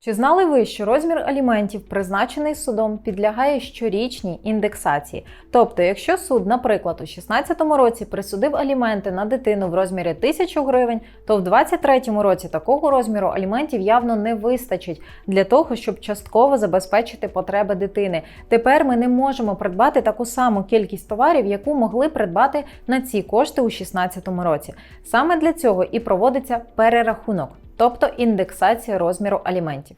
Чи знали ви, що розмір аліментів, призначений судом, підлягає щорічній індексації? Тобто, якщо суд, наприклад, у 2016 році присудив аліменти на дитину в розмірі 1000 гривень, то в 2023 році такого розміру аліментів явно не вистачить для того, щоб частково забезпечити потреби дитини. Тепер ми не можемо придбати таку саму кількість товарів, яку могли придбати на ці кошти у 2016 році. Саме для цього і проводиться перерахунок тобто індексація розміру аліментів.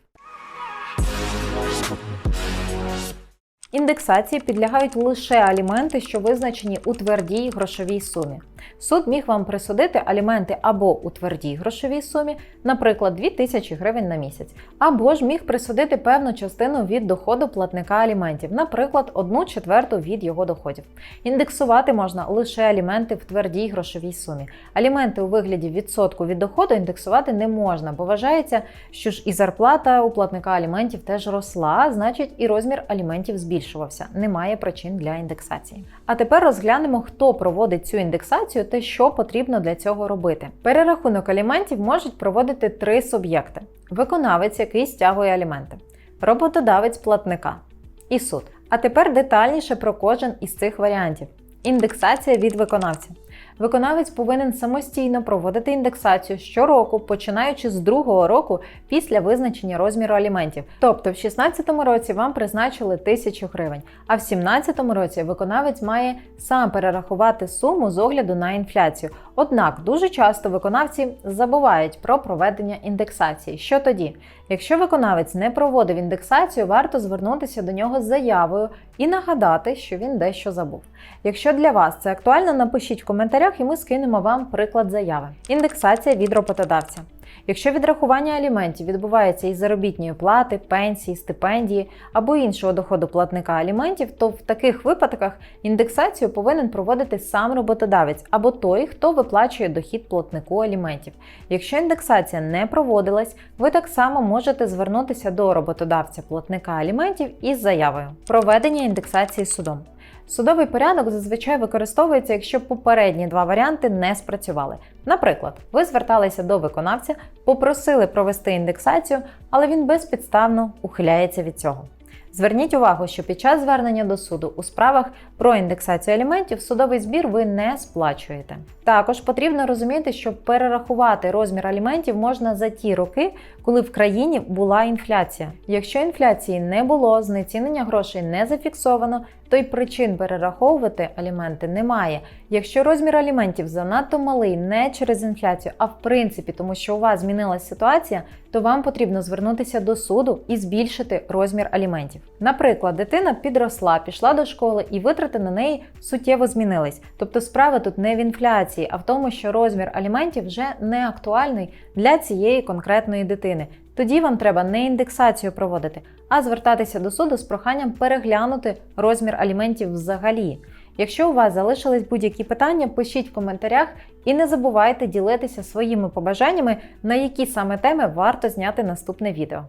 Індексації підлягають лише аліменти, що визначені у твердій грошовій сумі. Суд міг вам присудити аліменти або у твердій грошовій сумі, наприклад, 2000 гривень на місяць, або ж міг присудити певну частину від доходу платника аліментів, наприклад, 1 четверту від його доходів. Індексувати можна лише аліменти в твердій грошовій сумі. Аліменти у вигляді відсотку від доходу індексувати не можна, бо вважається, що ж і зарплата у платника аліментів теж росла, значить і розмір аліментів збільшувався. Немає причин для індексації. А тепер розглянемо, хто проводить цю індексацію та що потрібно для цього робити. Перерахунок аліментів можуть проводити три суб'єкти: виконавець, який стягує аліменти, роботодавець платника і суд. А тепер детальніше про кожен із цих варіантів. Індексація від виконавця. Виконавець повинен самостійно проводити індексацію щороку, починаючи з другого року після визначення розміру аліментів. Тобто, в 2016 році вам призначили 1000 гривень, а в 2017 році виконавець має сам перерахувати суму з огляду на інфляцію. Однак дуже часто виконавці забувають про проведення індексації. Що тоді? Якщо виконавець не проводив індексацію, варто звернутися до нього з заявою і нагадати, що він дещо забув. Якщо для вас це актуально, напишіть в коментарях і ми скинемо вам приклад заяви. Індексація від роботодавця. Якщо відрахування аліментів відбувається із заробітної плати, пенсії, стипендії або іншого доходу платника аліментів, то в таких випадках індексацію повинен проводити сам роботодавець або той, хто виплачує дохід платнику аліментів. Якщо індексація не проводилась, ви так само можете звернутися до роботодавця платника аліментів із заявою. Проведення індексації судом. Судовий порядок зазвичай використовується, якщо попередні два варіанти не спрацювали. Наприклад, ви зверталися до виконавця, попросили провести індексацію, але він безпідставно ухиляється від цього. Зверніть увагу, що під час звернення до суду у справах про індексацію аліментів судовий збір ви не сплачуєте. Також потрібно розуміти, що перерахувати розмір аліментів можна за ті роки, коли в країні була інфляція. Якщо інфляції не було, знецінення грошей не зафіксовано, то й причин перераховувати аліменти немає. Якщо розмір аліментів занадто малий не через інфляцію, а в принципі, тому що у вас змінилася ситуація, то вам потрібно звернутися до суду і збільшити розмір аліментів. Наприклад, дитина підросла, пішла до школи і витрати на неї суттєво змінились. Тобто справа тут не в інфляції, а в тому, що розмір аліментів вже не актуальний для цієї конкретної дитини. Тоді вам треба не індексацію проводити, а звертатися до суду з проханням переглянути розмір аліментів взагалі. Якщо у вас залишились будь-які питання, пишіть в коментарях і не забувайте ділитися своїми побажаннями, на які саме теми варто зняти наступне відео.